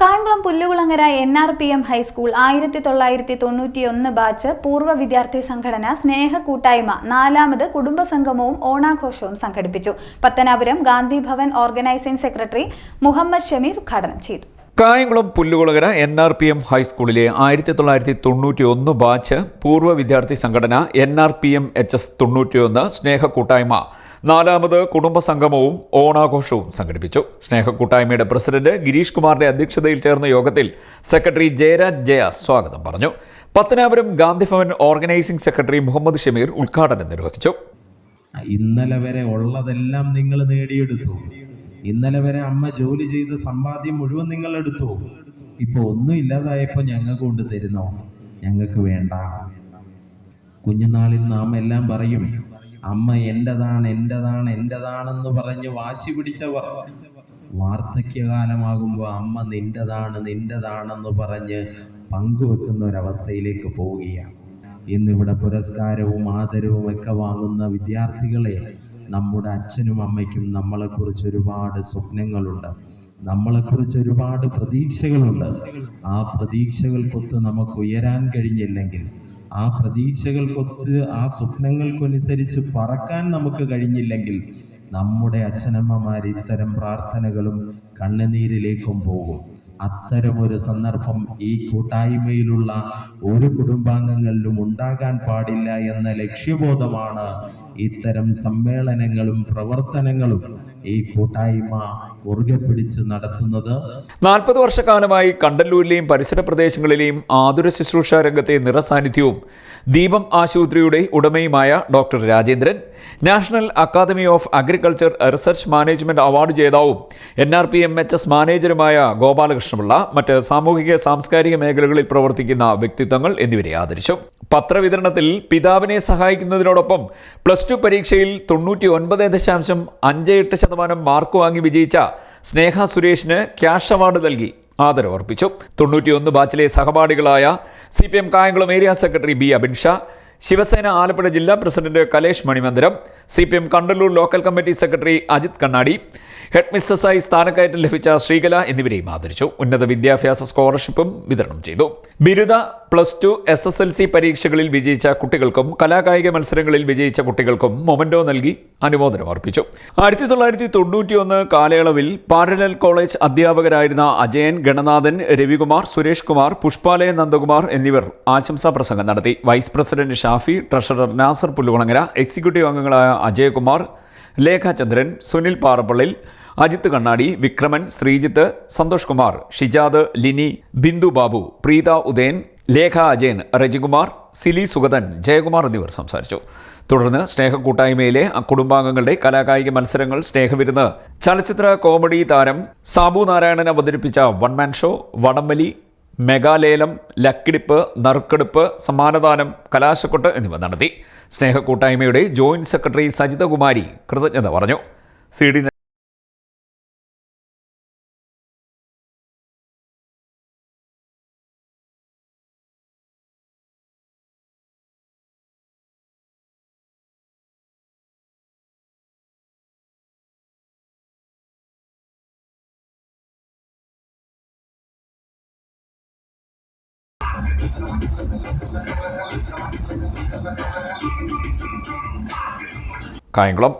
Kayamkulam Pullukulangara N R P M high school ആയിരത്തി തൊള്ളായിരത്തി തൊണ്ണൂറ്റിയൊന്ന് ബാച്ച് പൂർവ വിദ്യാർത്ഥി സംഘടന സ്നേഹ കൂട്ടായ്മ നാലാമത് കുടുംബസംഗമവും ഓണാഘോഷവും സംഘടിപ്പിച്ചു. പത്തനാപുരം ഗാന്ധിഭവൻ ഓർഗനൈസിംഗ് സെക്രട്ടറി മുഹമ്മദ് ഷമീർ ഉദ്ഘാടനം ചെയ്തു. Kayamkulam Pullukulakara N R P M ഹൈസ്കൂളിലെ ആയിരത്തി തൊള്ളായിരത്തി തൊണ്ണൂറ്റി ഒന്ന് ബാച്ച് പൂർവ വിദ്യാർത്ഥി സംഘടന N R P M H S തൊണ്ണൂറ്റിയൊന്ന് സ്നേഹക്കൂട്ടായ്മ. നാലാമത് കുടുംബസംഗമവും ഓണാഘോഷവും സംഘടിപ്പിച്ചു. സ്നേഹക്കൂട്ടായ്മയുടെ പ്രസിഡന്റ് ഗിരീഷ് കുമാറിന്റെ അധ്യക്ഷതയിൽ ചേർന്ന യോഗത്തിൽ സെക്രട്ടറി ജയരാജ് ജയ സ്വാഗതം പറഞ്ഞു. പത്തനാപുരം ഗാന്ധിഭവൻ ഓർഗനൈസിംഗ് സെക്രട്ടറി മുഹമ്മദ് ഷമീർ ഉദ്ഘാടനം നിർവഹിച്ചു. ഇന്നലെ വരെ ഉള്ളതെല്ലാം നിങ്ങൾ നേടിയെടുത്തു. ഇന്നലെ വരെ അമ്മ ജോലി ചെയ്ത് സമ്പാദ്യം മുഴുവൻ നിങ്ങൾ എടുത്തു. ഇപ്പൊ ഒന്നും ഇല്ലാതായപ്പോൾ ഞങ്ങൾക്ക് കൊണ്ട് തരുന്നോ? ഞങ്ങൾക്ക് വേണ്ട. കുഞ്ഞുനാളിൽ നാം എല്ലാം പറയും അമ്മ എന്റെതാണ് എന്റെതാണ് എന്റെതാണെന്ന് പറഞ്ഞ് വാശി പിടിച്ചവർ. വാർദ്ധക്യകാലമാകുമ്പോൾ അമ്മ നിന്റെതാണ് നിന്റെതാണെന്ന് പറഞ്ഞ് പങ്കുവെക്കുന്ന ഒരവസ്ഥയിലേക്ക് പോവുകയാണ്. ഇന്നിവിടെ പുരസ്കാരവും ആദരവും ഒക്കെ വാങ്ങുന്ന വിദ്യാർത്ഥികളെ നമ്മുടെ അച്ഛനും അമ്മയ്ക്കും നമ്മളെക്കുറിച്ച് ഒരുപാട് സ്വപ്നങ്ങളുണ്ട്. നമ്മളെക്കുറിച്ച് ഒരുപാട് പ്രതീക്ഷകളുണ്ട്. ആ പ്രതീക്ഷകൾക്കൊത്ത് നമുക്ക് ഉയരാൻ കഴിഞ്ഞില്ലെങ്കിൽ ആ പ്രതീക്ഷകൾക്കൊത്ത് ആ സ്വപ്നങ്ങൾക്കനുസരിച്ച് പറക്കാൻ നമുക്ക് കഴിഞ്ഞില്ലെങ്കിൽ നമ്മുടെ അച്ഛനമ്മമാർ ഇത്തരം പ്രാർത്ഥനകളും കണ്ണുനീരിലേക്കും പോകും. അത്തരം ഒരു സന്ദർഭം ഈ കൂട്ടായ്മയിലുള്ള ഒരു കുടുംബാംഗങ്ങളിലും ഉണ്ടാകാൻ പാടില്ല എന്ന ലക്ഷ്യബോധമാണ് ഇത്തരം സമ്മേളനങ്ങളും പ്രവർത്തനങ്ങളും ഈ കൂട്ടായ്മ മുറുകെ പിടിച്ച് നടത്തുന്നത് നാൽപ്പത് വർഷക്കാലമായി കണ്ടല്ലൂരിലെയും പരിസര പ്രദേശങ്ങളിലെയും ആതുര ശുശ്രൂഷ രംഗത്തെ നിറസാന്നിധ്യവും ദീപം ആശുപത്രിയുടെ ഉടമയുമായ doctor Rajendran national academy of agriculture research management award ജേതാവും N R P M H S മാനേജറുമായ Gopalakrishnapillai മറ്റ് സാമൂഹിക സാംസ്കാരിക മേഖലകളിൽ പ്രവർത്തിക്കുന്ന വ്യക്തിത്വങ്ങൾ എന്നിവരെ ആദരിച്ചു. പത്രവിതരണത്തിൽ പിതാവിനെ സഹായിക്കുന്നതിനോടൊപ്പം പ്ലസ് ടു പരീക്ഷയിൽ തൊണ്ണൂറ്റി ഒൻപത് ദശാംശം അഞ്ച് എട്ട് ശതമാനം മാർക്ക് വാങ്ങി വിജയിച്ച സ്നേഹ സുരേഷിന് ക്യാഷ് അവാർഡ് നൽകി. ആദരവർപ്പിച്ചു. തൊണ്ണൂറ്റിയൊന്ന് ബാച്ചിലെ സഹപാഠികളായ C P M Kayamkulam area secretary B Abin Shah Shiv Sena Alappuzha ജില്ലാ president Kalesh Manimandiram C P M Kandallur local committee secretary Ajith കണ്ണാടി ഹെഡ് മിസ്സസായി സ്ഥാനക്കയറ്റം ലഭിച്ച ശ്രീകല എന്നിവരെയും ആദരിച്ചു. ഉന്നത വിദ്യാഭ്യാസ സ്കോളർഷിപ്പും വിതരണം ചെയ്തു. ബിരുദ plus two S S L C പരീക്ഷകളിൽ വിജയിച്ച കുട്ടികൾക്കും കലാകായിക മത്സരങ്ങളിൽ വിജയിച്ച കുട്ടികൾക്കും മൊമന്റോ നൽകി അനുമോദനം അർപ്പിച്ചു. ആയിരത്തി തൊള്ളായിരത്തി തൊണ്ണൂറ്റിയൊന്ന് കാലയളവിൽ പാരലൽ കോളേജ് അധ്യാപകരായിരുന്ന അജയൻ ഗണനാഥൻ രവികുമാർ സുരേഷ് കുമാർ പുഷ്പാലയ നന്ദകുമാർ എന്നിവർ ആശംസാ പ്രസംഗം നടത്തി. Vice president Shafi treasurer Nasar Pullukulangara executive അംഗങ്ങളായ അജയകുമാർ ലേഖാചന്ദ്രൻ സുനിൽ പാറപ്പള്ളിൽ അജിത്ത് കണ്ണാടി വിക്രമൻ ശ്രീജിത്ത് സന്തോഷ് കുമാർ ഷിജാദ് ലിനി ബിന്ദു ബാബു പ്രീത ഉദയൻ ലേഖ അജയൻ രജികുമാർ സിലി സുഗതൻ ജയകുമാർ എന്നിവർ സംസാരിച്ചു. തുടർന്ന് സ്നേഹ കൂട്ടായ്മയിലെ കുടുംബാംഗങ്ങളുടെ കലാകായിക മത്സരങ്ങൾ സ്നേഹവിരുന്ന് ചലച്ചിത്ര കോമഡി താരം സാബു നാരായണൻ അവതരിപ്പിച്ച വൺമാൻ ഷോ വടംവലി മെഗാലേലം ലക്കിടിപ്പ് നറുക്കെടുപ്പ് സമാനദാനം കലാശക്കൊട്ട് എന്നിവ നടത്തി. സ്നേഹക്കൂട്ടായ്മയുടെ ജോയിന്റ് സെക്രട്ടറി സജിതകുമാരി കൃതജ്ഞത പറഞ്ഞു. C D Kayamkulam.